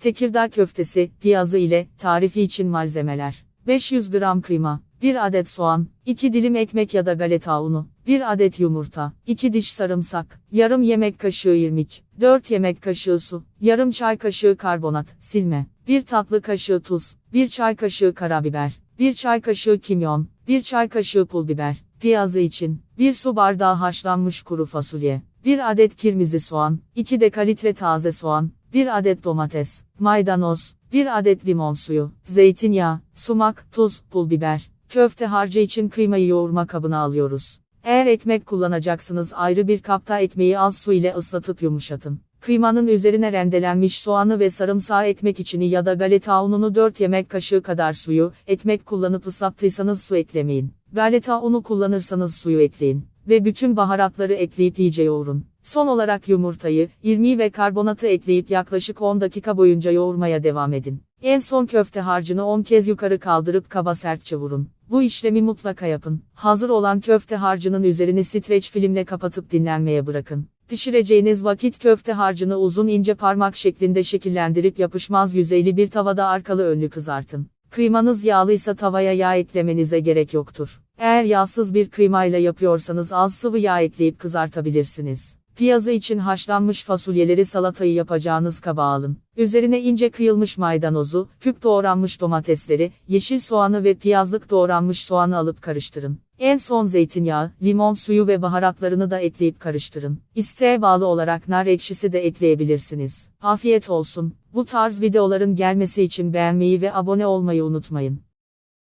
Tekirdağ köftesi, piyazı ile tarifi için malzemeler. 500 gram kıyma, 1 adet soğan, 2 dilim ekmek ya da galeta unu, 1 adet yumurta, 2 diş sarımsak, yarım yemek kaşığı irmik, 4 yemek kaşığı su, yarım çay kaşığı karbonat, silme, 1 tatlı kaşığı tuz, 1 çay kaşığı karabiber, 1 çay kaşığı kimyon, 1 çay kaşığı pul biber, piyazı için, 1 su bardağı haşlanmış kuru fasulye, 1 adet kirmizi soğan, 2 dekalitre taze soğan, 1 adet domates, maydanoz, 1 adet limon suyu, zeytinyağı, sumak, tuz, pul biber. Köfte harcı için kıymayı yoğurma kabına alıyoruz. Eğer ekmek kullanacaksınız ayrı bir kapta ekmeği az su ile ıslatıp yumuşatın. Kıymanın üzerine rendelenmiş soğanı ve sarımsağı ekmek içini ya da galeta ununu 4 yemek kaşığı kadar suyu, ekmek kullanıp ıslattıysanız su eklemeyin. Galeta unu kullanırsanız suyu ekleyin ve bütün baharatları ekleyip iyice yoğurun. Son olarak yumurtayı, irmiği ve karbonatı ekleyip yaklaşık 10 dakika boyunca yoğurmaya devam edin. En son köfte harcını 10 kez yukarı kaldırıp kaba sertçe vurun. Bu işlemi mutlaka yapın. Hazır olan köfte harcının üzerini streç filmle kapatıp dinlenmeye bırakın. Pişireceğiniz vakit köfte harcını uzun ince parmak şeklinde şekillendirip yapışmaz yüzeyli bir tavada arkalı önlü kızartın. Kıymanız yağlıysa tavaya yağ eklemenize gerek yoktur. Eğer yağsız bir kıymayla yapıyorsanız az sıvı yağ ekleyip kızartabilirsiniz. Piyazı için haşlanmış fasulyeleri salatayı yapacağınız kaba alın. Üzerine ince kıyılmış maydanozu, küp doğranmış domatesleri, yeşil soğanı ve piyazlık doğranmış soğanı alıp karıştırın. En son zeytinyağı, limon suyu ve baharatlarını da ekleyip karıştırın. İsteğe bağlı olarak nar ekşisi de ekleyebilirsiniz. Afiyet olsun. Bu tarz videoların gelmesi için beğenmeyi ve abone olmayı unutmayın.